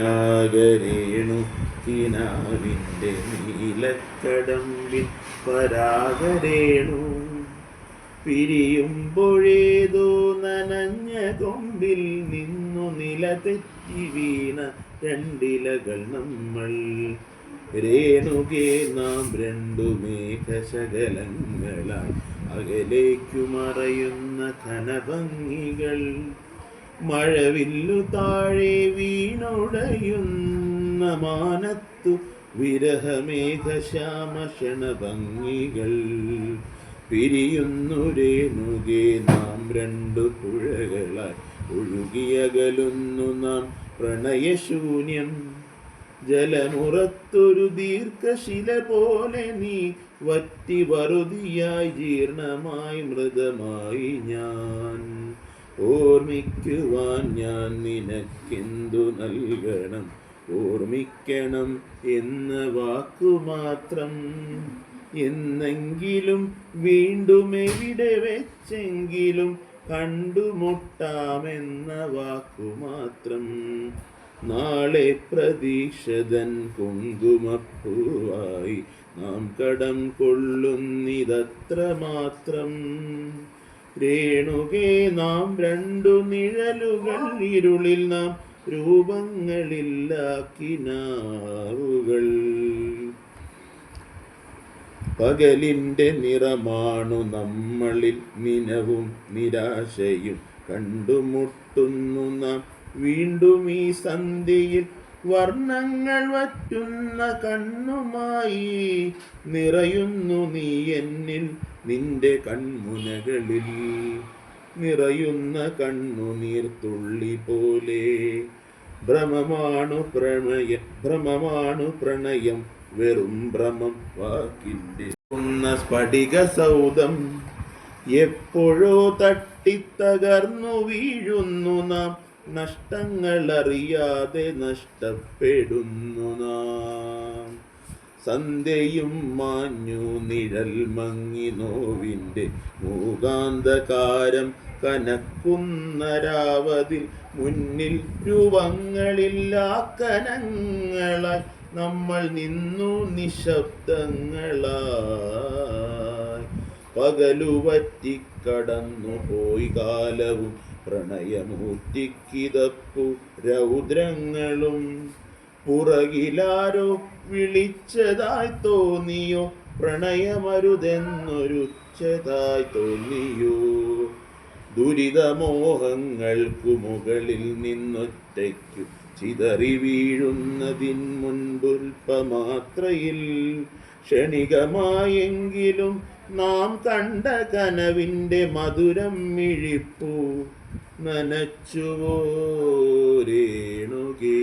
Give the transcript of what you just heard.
രാഗരേണു നീലക്കടമ്പിൻ പരാഗരേണു. പിരിയുമ്പോഴേതോ നനഞ്ഞ കൊമ്പിൽ നിന്നു നില തെറ്റി വീണ രണ്ടിലകൾ നമ്മൾ. രേണുകേ നാം രണ്ടു മേഘശകലങ്ങളായി അകലേക്കു മറയുന്ന മഴവില്ലു താഴെ വീണുടയുന്ന മാനത്തു വിരഹമേഘശ്യാമഷണ ഭംഗികൾ പിരിയുന്നു രേണുകെ നാം രണ്ടു പുഴകളായി ഒഴുകിയകലുന്നു നാം പ്രണയശൂന്യം. ജലമുറത്തൊരു ദീർഘശില പോലെ നീ വറ്റി വറുതിയായി ജീർണമായി മൃതമായി ഞാൻ. ഓർമ്മിക്കുവാൻ ഞാൻ നിനക്കെന്തു നൽകണം? ഓർമ്മിക്കണം എന്ന വാക്കുമാത്രം എന്നെങ്കിലും വീണ്ടും എവിടെ വെച്ചെങ്കിലും കണ്ടുമുട്ടാമെന്ന വാക്കുമാത്രം നാളെ പ്രതീക്ഷതൻ കുങ്കുമപ്പൂവായി നാം കടം കൊള്ളുന്നിതത്ര മാത്രം രേണുകേ നാം രണ്ടു നിഴലുകൾ ഇരുളിൽ നാം രൂപങ്ങളില്ലാക്കിനാവുകൾ. പകലിന്റെ നിറമാണു നമ്മളിൽ നിനവും നിരാശയും കണ്ടുമുട്ടുന്നു നാം. വീണ്ടും ഈ സന്ധ്യയിൽ വർണങ്ങൾ വറ്റുന്ന കണ്ണുമായി നിറയുന്നു നീ എന്നിൽ നിന്റെ കൺമുനകളിൽ. നിറയുന്ന കണ്ണു നീർത്തുള്ളി പോലെ ഭ്രമമാണു പ്രണയ ഭ്രമമാണു പ്രണയം വെറും ഭ്രമം വാക്കിന്റെ. സ്ഫടിക സൗദം എപ്പോഴോ തട്ടിത്തകർന്നു വീഴുന്നു നാം. നഷ്ടങ്ങൾ അറിയാതെ നഷ്ടപ്പെടുന്നു നാം. സന്ധ്യയും മാഞ്ഞു നിഴൽ മങ്ങി നോവിന്റെ മൂകാന്തകാരം കനക്കുന്ന മുന്നിൽ രൂപങ്ങളില്ലാ കനങ്ങളായി നമ്മൾ നിന്നു നിശബ്ദങ്ങളായി പകലു കടന്നു പോയി കാലവും പ്രണയമൂർത്തിക്കിതപ്പു രൗദ്രങ്ങളും. പുറകിലാരോ വിളിച്ചതായി തോന്നിയോ? പ്രണയമരുതെന്നൊരുച്ചതായി തോന്നിയോ? ദുരിതമോഹങ്ങൾക്കു മുകളിൽ നിന്നൊറ്റയ്ക്കു ചിതറി വീഴുന്നതിൻ മുൻപുൽപ്പമാത്രയിൽ ക്ഷണികമായെങ്കിലും നാം കണ്ട കനവിന്റെ മധുരം മിഴിപ്പൂ നനച്ചുവോ രേണുകേ